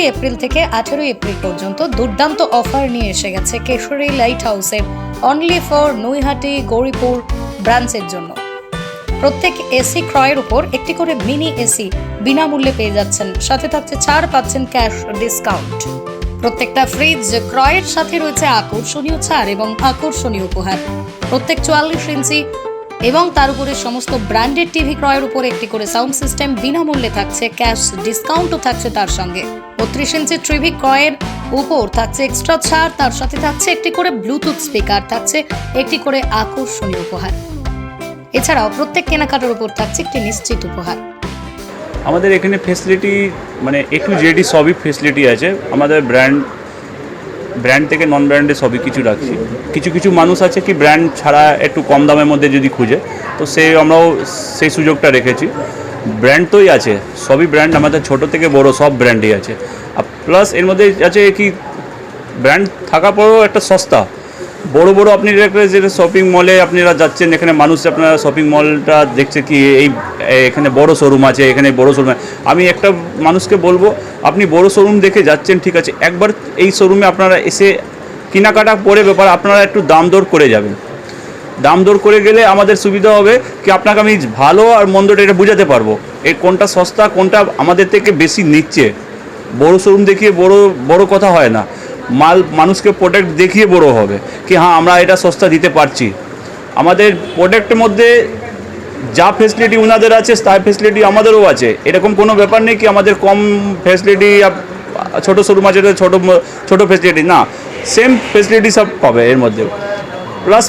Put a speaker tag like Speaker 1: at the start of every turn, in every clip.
Speaker 1: সতেরোই এপ্রিল থেকে আঠেরোই এপ্রিল পর্যন্ত দুর্দান্ত অফার নিয়ে এসে গেছে কেশরী লাইট হাউসের অনলি ফর নৈহাটি, গৌরীপুর ব্রাঞ্চের জন্য। প্রত্যেক এসি ক্রয়ের উপর একটি করে মিনি এসি বিনামূল্যে পেয়ে যাচ্ছেন, সাথে থাকছে ছাড় পাচ্ছেন ক্যাশ ডিসকাউন্ট প্রত্যেকটা ফ্রিজ ক্রয়ের সাথে রয়েছে আকর্ষণীয় ছাড় এবং আকর্ষণীয় উপহার। প্রত্যেক চুয়াল্লিশ ইঞ্চি এবং তার উপরে সমস্ত ব্র্যান্ডেড টিভি ক্রয়ের উপর একটি করে সাউন্ড সিস্টেম বিনামূল্যে থাকছে ক্যাশ ডিসকাউন্টও থাকছে তার সঙ্গে। বত্রিশ ইঞ্চি টিভি ক্রয়ের উপর থাকছে এক্সট্রা ছাড়, তার সাথে থাকছে একটি করে ব্লুটুথ স্পিকার থাকছে একটি করে আকর্ষণীয় উপহার। এছাড়াও প্রত্যেক কেনাকাটার উপর থাকছে একটি নিশ্চিত উপহার।
Speaker 2: আমাদের এখানে ফেসিলিটি মানে এ টু জেডি সবই ফেসিলিটি আছে। আমাদের ব্র্যান্ড ব্র্যান্ড থেকে নন ব্র্যান্ডে সবই কিছু রাখছি। কিছু কিছু মানুষ আছে কি ব্র্যান্ড ছাড়া একটু কম দামের মধ্যে যদি খুঁজে, তো সে আমরাও সেই সুযোগটা রেখেছি। ব্র্যান্ড তোই আছে, সবই ব্র্যান্ড আমাদের ছোট থেকে বড় সব ব্র্যান্ডই আছে। আর প্লাস এর মধ্যে আছে কি ব্র্যান্ড থাকা পরেও একটা সস্তা। বড় বড় আপনি যে শপিং মলে আপনারা যাচ্ছেন, এখানে মানুষ আপনারা শপিং মলটা দেখছে কি, এই এখানে বড় শোরুম আছে, এখানে বড় শোরুম আমি একটা মানুষকে বলব, আপনি বড় শোরুম দেখে যাচ্ছেন, ঠিক আছে, একবার এই শোরুমে আপনারা এসে কেনাকাটা করে ব্যাপার আপনারা একটু দাম দর করে যাবেন। দাম দর করে গেলে আমাদের সুবিধা হবে কি আপনাকে আমি ভালো আর মন্দটা এটা বোঝাতে পারব। এর কোনটা সস্তা, কোনটা আমাদের থেকে বেশি নিচ্ছে। বড় শোরুম দেখিয়ে বড় বড় কথা হয় না। মাল, মানুষকে প্রোডাক্ট দেখিয়ে বড় হবে। কি হ্যাঁ আমরা এটা সস্তা দিতে পারছি। আমাদের প্রোডাক্টের মধ্যে যা ফেসিলিটি ওনাদের আছে, তার ফেসিলিটি আমাদেরও আছে। এরকম কোনো ব্যাপার নেই কি আমাদের কম ফেসিলিটি ছোটো শোরুম আছে, ছোটো ছোটো ফেসিলিটি না। সেম ফেসিলিটি সব পাবে এর মধ্যে। প্লাস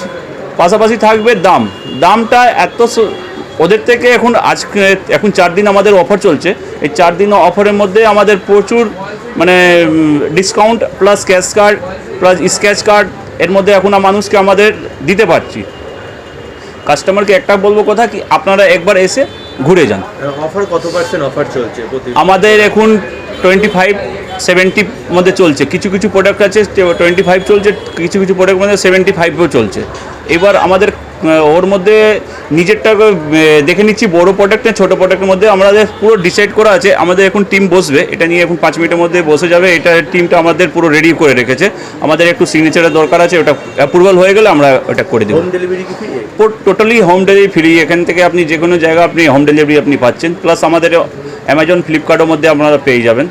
Speaker 2: পাশাপাশি থাকবে দাম। দামটা এত ওদের থেকে এখন আজকে এখন চার দিন আমাদের অফার চলছে। এই চার দিন অফারের মধ্যে আমাদের প্রচুর মানে discount plus cash card plus scratch card এর মধ্যে এখন মানুষকে আমাদের দিতে পারছি। কাস্টমারকে একটা বলব কথা কি আপনারা একবার এসে ঘুরে যান।
Speaker 3: অফার কত পার্সেন্ট অফার চলছে
Speaker 2: আমাদের এখন টোয়েন্টি ফাইভ সেভেন্টির মধ্যে চলছে। কিছু কিছু প্রোডাক্ট আছে টোয়েন্টি ফাইভ চলছে কিছু কিছু প্রোডাক্ট মধ্যে সেভেন্টি ফাইভও চলছে। এবার আমাদের ওর মধ্যে নিজেরটা দেখে নিচ্ছি বড় প্রোডাক্ট না ছোটো প্রোডাক্টের মধ্যে আমাদের পুরো ডিসাইড করা আছে। আমাদের এখন টিম বসবে এটা নিয়ে এখন পাঁচ মিনিটের মধ্যে বসে যাবে এটা টিমটা আমাদের পুরো রেডি করে রেখেছে। আমাদের একটু সিগনেচারের দরকার আছে ওটা অ্যাপ্রুভাল হয়ে গেলে আমরা ওটা করে দেবো।
Speaker 3: Home delivery
Speaker 2: totally home delivery free এখান থেকে আপনি যে কোনো জায়গা আপনি হোম ডেলিভারি আপনি পাচ্ছেন। প্লাস আমাদের অ্যামাজন ফ্লিপকার্টের মধ্যে আপনারা পেয়ে যাবেন।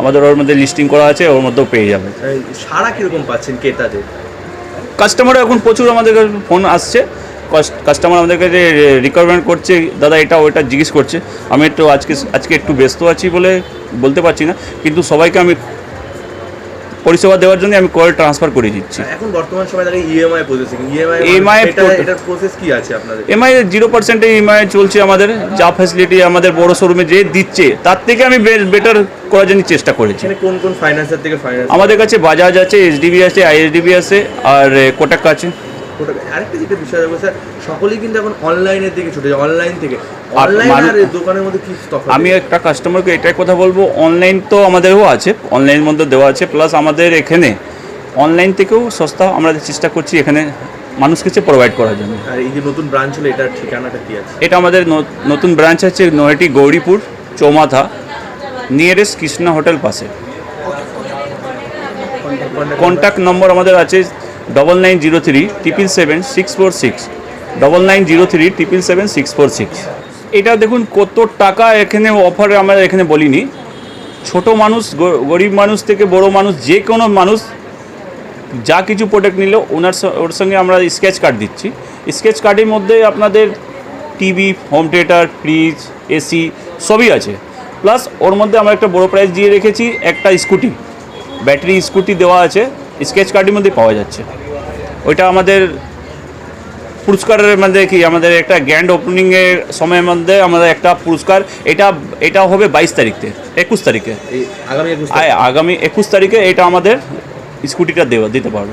Speaker 2: আমাদের ওর মধ্যে লিস্টিং করা আছে ওর মধ্যেও পেয়ে যাবে।
Speaker 3: সারা কীরকম পাচ্ছেন ক্রেতাদের?
Speaker 2: কাস্টমার এখন প্রচুর আমাদের কাছে ফোন আসছে। কাস্টমার আমাদের কাছে রিকোয়ারমেন্ট করছে দাদা এটা ওইটা জিজ্ঞেস করছে। আমি একটু আজকে আজকে একটু ব্যস্ত আছি বলে বলতে পারছি না কিন্তু সবাইকে আমি পরিষেবা দেওয়ার জন্য আমি কল ট্রান্সফার করে দিচ্ছি।
Speaker 3: এখন বর্তমান সময় দাঁড়িয়ে ইএমআই প্রসেসিং ইএমআই এটা এটার প্রসেস কি আছে আপনাদের?
Speaker 2: এমআই জিরো পার্সেন্টে ইএমআই চলছে আমাদের যা ফ্যাসিলিটি আমাদের বড় শোরুমে যে দিচ্ছে তার থেকে আমি বেটার করার জন্য চেষ্টা করেছি।
Speaker 3: কোন কোন ফাইন্যান্সার থেকে ফাইন্যান্স
Speaker 2: আমাদের কাছে বাজাজ আছে এইচডিবি আছে আইএসডিবি আছে আর কোটাক আছে।
Speaker 3: আরেকটা যেটা বিষয় দেখো স্যার সকলেই কিন্তু এখন অনলাইনের দিকে ছুটে যায় অনলাইন থেকে। অনলাইন দোকানের মধ্যে কি
Speaker 2: আমি একটা কাস্টমারকে এটাই কথা বলব অনলাইন তো আমাদেরও আছে অনলাইনের মধ্যে দেওয়া আছে প্লাস আমাদের এখানে অনলাইন থেকেও সস্তা আমরা চেষ্টা করছি এখানে মানুষকে প্রোভাইড করার জন্য।
Speaker 3: আর এই যে নতুন ব্রাঞ্চ হলো এটার ঠিকানাটা কি আছে?
Speaker 2: এটা আমাদের নতুন ব্রাঞ্চ আছে নয়টি গৌরীপুর চৌমাথা নিয়ারেস্ট কৃষ্ণা হোটেল পাশে। কন্ট্যাক্ট নম্বর আমাদের আছে double nine zero three triple seven six four six double nine zero three triple seven six four six এটা দেখুন কত টাকা এখানে অফারে আমরা এখানে বলিনি। ছোট মানুষ গরিব মানুষ থেকে বড় মানুষ, যে কোনো মানুষ যা কিছু প্রোডাক্ট নিল, ওনার ওর সঙ্গে আমরা স্কেচ কার্ড দিচ্ছি। স্কেচ কার্ডের মধ্যে আপনাদের TV home theatre fridge AC সবই আছে। প্লাস ওর মধ্যে আমরা একটা বড় প্রাইস দিয়ে রেখেছি, একটা স্কুটি ব্যাটারি স্কুটি দেওয়া আছে। স্কেচ কার্ডের মধ্যে পাওয়া যাচ্ছে। ওইটা আমাদের পুরস্কারের মধ্যে কি আমাদের একটা গ্র্যান্ড ওপেনিংয়ের সময়ের মধ্যে আমাদের একটা পুরস্কার। এটা এটা হবে বাইশ তারিখে একুশ তারিখে।
Speaker 3: আগামী
Speaker 2: আগামী একুশ তারিখে এটা আমাদের স্কুটিটা দেওয়া দিতে পারব।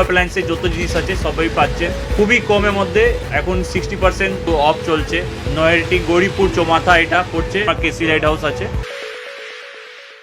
Speaker 2: অ্যাপ্লায়েন্সের যত জিনিস আছে, সবই পাচ্ছেন খুবই কমের মধ্যে এখন সিক্সটি পার্সেন্ট অফ চলছে। নয়ারটি গৌরীপুর চোমাথা এটা পড়ছে কেসি লাইট হাউস আছে।